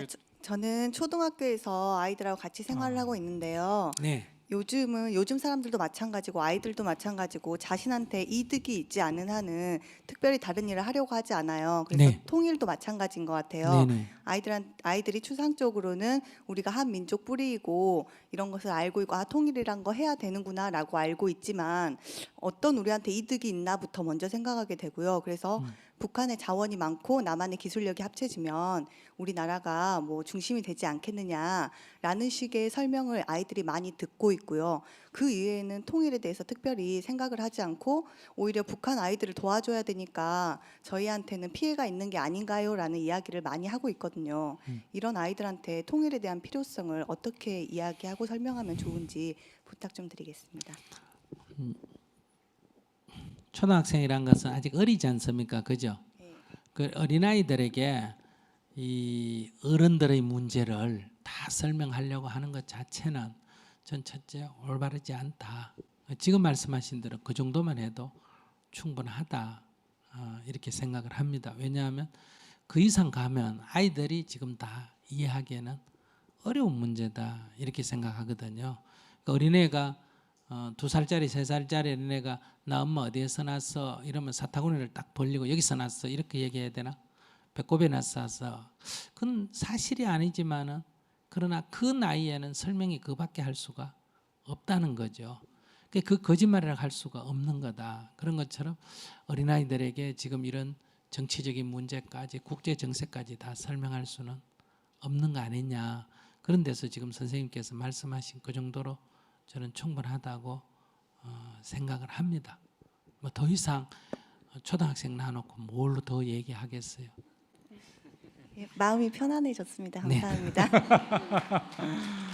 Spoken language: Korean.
그- 저- 저는 초등학교에서 아이들하고 같이 생활을 아. 하고 있는데요. 네. 요즘은 요즘 사람들도 마찬가지고 아이들도 마찬가지고 자신한테 이득이 있지 않은 한은 특별히 다른 일을 하려고 하지 않아요. 그래서 네. 통일도 마찬가지인 것 같아요. 네네. 아이들한 아이들이 추상적으로는 우리가 한 민족 뿌리이고 이런 것을 알고 있고 아 통일이란 거 해야 되는구나라고 알고 있지만 어떤 우리한테 이득이 있나부터 먼저 생각하게 되고요. 그래서 음. 북한의 자원이 많고 남한의 기술력이 합쳐지면 우리나라가 뭐 중심이 되지 않겠느냐라는 식의 설명을 아이들이 많이 듣고 있고요. 그 이외에는 통일에 대해서 특별히 생각을 하지 않고 오히려 북한 아이들을 도와줘야 되니까 저희한테는 피해가 있는 게 아닌가요라는 이야기를 많이 하고 있거든요. 음. 이런 아이들한테 통일에 대한 필요성을 어떻게 이야기하고 설명하면 좋은지 부탁 좀 드리겠습니다. 초등학생이란 것은 아직 어리지 않습니까? 그죠? 네. 그 어린아이들에게 이 어른들의 문제를 다 설명하려고 하는 것 자체는 전 첫째 올바르지 않다. 지금 말씀하신 대로 그 정도만 해도 충분하다. 어, 이렇게 생각을 합니다. 왜냐하면 그 이상 가면 아이들이 지금 다 이해하기에는 어려운 문제다 이렇게 생각하거든요. 그러니까 어린애가 어, 두 살짜리 세 살짜리 어린애가 나 엄마 어디에서 났어 이러면 사타구니를 딱 벌리고 여기서 났어 이렇게 얘기해야 되나? 배꼽에 났어서 그건 사실이 아니지만은 그러나 그 나이에는 설명이 그밖에 할 수가 없다는 거죠. 그- 그 거짓말을 할 수가 없는 거다. 그런 것처럼 어린아이들에게 지금 이런 정치적인 문제까지 국제 정세까지 다 설명할 수는 없는 거 아니냐. 그런 데서 지금 선생님께서 말씀하신 그 정도로 저는 충분하다고 어, 생각을 합니다. 뭐 더 이상 초등학생 나놓고 뭘로 더 얘기하겠어요. 예, 마음이 편안해졌습니다. 네. 감사합니다.